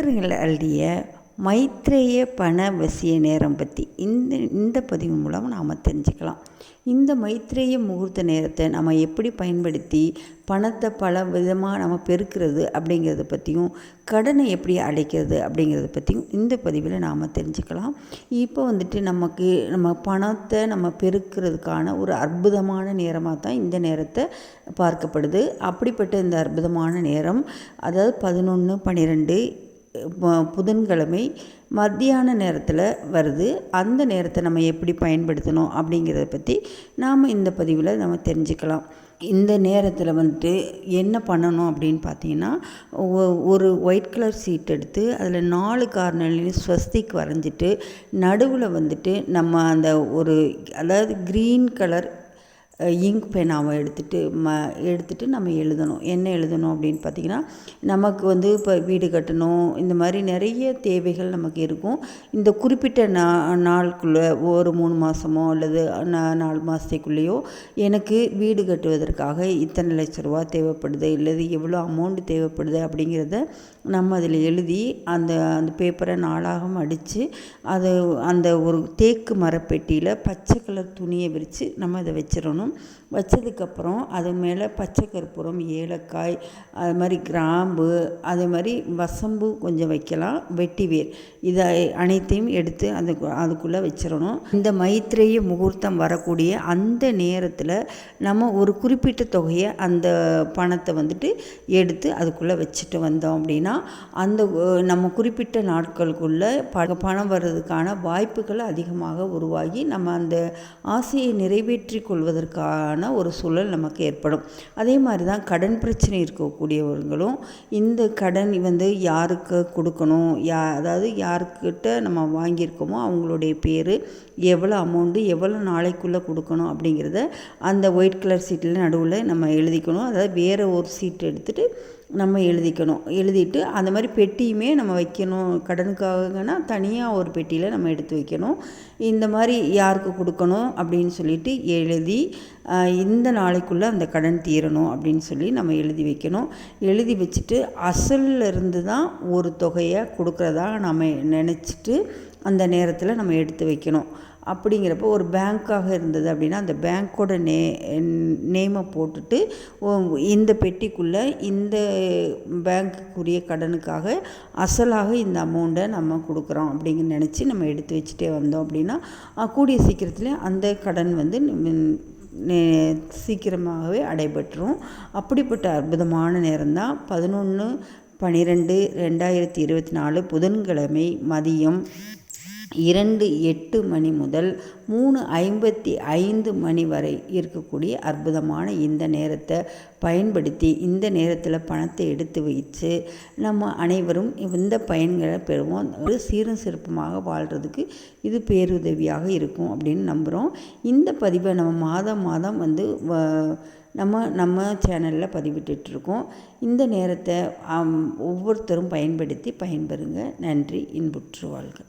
சித்தர்கள் மைத்ரேய பண வசிய நேரம் பற்றி இந்த இந்த பதிவு மூலம் நாம் தெரிஞ்சுக்கலாம். இந்த மைத்ரேய முகூர்த்த நேரத்தை நம்ம எப்படி பயன்படுத்தி பணத்தை பல விதமாக நம்ம பெருக்கிறது அப்படிங்கிறத பற்றியும் கடனை எப்படி அடைக்கிறது அப்படிங்கிறத பற்றியும் இந்த பதிவில் நாம் தெரிஞ்சுக்கலாம். இப்போ வந்துட்டு நமக்கு நம்ம பணத்தை நம்ம பெருக்கிறதுக்கான ஒரு அற்புதமான நேரமாக தான் இந்த நேரத்தை பார்க்கப்படுது. அப்படிப்பட்ட இந்த அற்புதமான நேரம் அதாவது பதினொன்று பன்னிரெண்டு புதன்கிழமை மத்தியான நேரத்தில் வருது. அந்த நேரத்தை நம்ம எப்படி பயன்படுத்தணும் அப்படிங்கிறத பற்றி நாம் இந்த பதிவில் நம்ம தெரிஞ்சுக்கலாம். இந்த நேரத்தில் வந்துட்டு என்ன பண்ணணும் அப்படின்னு பார்த்தீங்கன்னா ஒரு ஒயிட் கலர் சீட் எடுத்து அதில் நாலு கார்னர்லையும் ஸ்வஸ்திக் வரைஞ்சிட்டு நடுவில் வந்துட்டு நம்ம அந்த ஒரு அதாவது க்ரீன் கலர் இங்க் பேனாவை எடுத்துகிட்டு ம எடுத்துகிட்டு நம்ம எழுதணும். என்ன எழுதணும் அப்படின்னு பார்த்திங்கன்னா நமக்கு வந்து இப்போ வீடு கட்டணும் இந்த மாதிரி நிறைய தேவைகள் நமக்கு இருக்கும். இந்த குறிப்பிட்ட நா நாளுக்குள்ளே ஒரு மூணு மாதமோ அல்லது நாலு மாதத்துக்குள்ளேயோ எனக்கு வீடு கட்டுவதற்காக இத்தனை லட்ச ரூபா தேவைப்படுது இல்லது எவ்வளோ அமௌண்ட் தேவைப்படுது அப்படிங்கிறத நம்ம அதில் எழுதி அந்த அந்த பேப்பரை நாளாக அடித்து அது அந்த ஒரு தேக்கு மரப்பெட்டியில் பச்சை கலர் துணியை விரித்து நம்ம அதை வச்சிடணும். வச்சதுக்கப்புறம் அது மேலே பச்சை கற்பூரம் ஏலக்காய் அது மாதிரி கிராம்பு அதே மாதிரி வசம்பு கொஞ்சம் வைக்கலாம் வெட்டி வேர் இதை அனைத்தையும் எடுத்து அந்த அதுக்குள்ளே வச்சிடணும். இந்த மைத்திரைய முகூர்த்தம் வரக்கூடிய அந்த நேரத்தில் நம்ம ஒரு குறிப்பிட்ட தொகையை அந்த பணத்தை வந்துட்டு எடுத்து அதுக்குள்ளே வச்சுட்டு வந்தோம் அப்படின்னா அந்த நம்ம குறிப்பிட்ட நாட்களுக்குள்ளே ப பணம் வர்றதுக்கான வாய்ப்புகள் அதிகமாக உருவாகி நம்ம அந்த ஆசையை நிறைவேற்றி கொள்வதற்காக ஆன ஒரு சூழல் நமக்கு ஏற்படும். அதே மாதிரி தான் கடன் பிரச்சனை இருக்கக்கூடியவர்களும் இந்த கடன் வந்து யாருக்கு கொடுக்கணும்? யா அதாவது யாருக்கிட்ட நம்ம வாங்கியிருக்கோமோ அவங்களுடைய பேர் எவ்வளோ அமௌண்ட்டு எவ்வளோ நாளைக்குள்ளே கொடுக்கணும் அப்படிங்கிறத அந்த ஒயிட் கலர் சீட்டில் நடுவில் நம்ம எழுதிக்கணும். அதாவது வேறு ஒரு சீட் எடுத்துகிட்டு நம்ம எழுதிக்கணும். எழுதிட்டு அந்த மாதிரி பெட்டியுமே நம்ம வைக்கணும். கடனுக்காகனா தனியாக ஒரு பெட்டியில் நம்ம எடுத்து வைக்கணும். இந்த மாதிரி யாருக்கு கொடுக்கணும் அப்படின்னு சொல்லிட்டு எழுதி இந்த நாளைக்குள்ளே அந்த கடன் தீரணும் அப்படின்னு சொல்லி நம்ம எழுதி வைக்கணும். எழுதி வச்சுட்டு அசலில் இருந்து தான் ஒரு தொகையை கொடுக்குறதா நம்ம நினச்சிட்டு அந்த நேரத்தில் நம்ம எடுத்து வைக்கணும். அப்படிங்கிறப்போ ஒரு பேங்க்காக இருந்தது அப்படின்னா அந்த பேங்க்கோட நே நேமை போட்டுட்டு இந்த பெட்டிக்குள்ளே இந்த பேங்க்குரிய கடனுக்காக அசலாக இந்த அமௌண்ட்டை நம்ம கொடுக்குறோம் அப்படிங்கிற நினச்சி நம்ம எடுத்து வச்சுட்டே வந்தோம் அப்படின்னா கூடிய சீக்கிரத்தில் அந்த கடன் வந்து சீக்கிரமாகவே அடைபட்டுரும். அப்படிப்பட்ட அற்புதமான நேரம்தான் பதினொன்று பன்னிரெண்டு ரெண்டாயிரத்தி இருபத்தி நாலு புதன்கிழமை மதியம். இரண்டு எட்டு மணி முதல் மூணு ஐம்பத்தி ஐந்து மணி வரை இருக்கக்கூடிய அற்புதமான இந்த நேரத்தை பயன்படுத்தி இந்த நேரத்தில் பணத்தை எடுத்து வைத்து நம்ம அனைவரும் இந்த பயன்களை பெறுவோம். ஒரு சீரும் சிறப்புமாக வாழ்கிறதுக்கு இது பேருதவியாக இருக்கும் அப்படின்னு நம்புகிறோம் இந்த பதிவை நம்ம மாதம் மாதம் வந்து நம்ம நம்ம சேனலில் பதிவிட்டுருக்கோம் இந்த நேரத்தை ஒவ்வொருத்தரும் பயன்படுத்தி பயன்பெறுங்க. நன்றி இன்புற்று வாழ்க.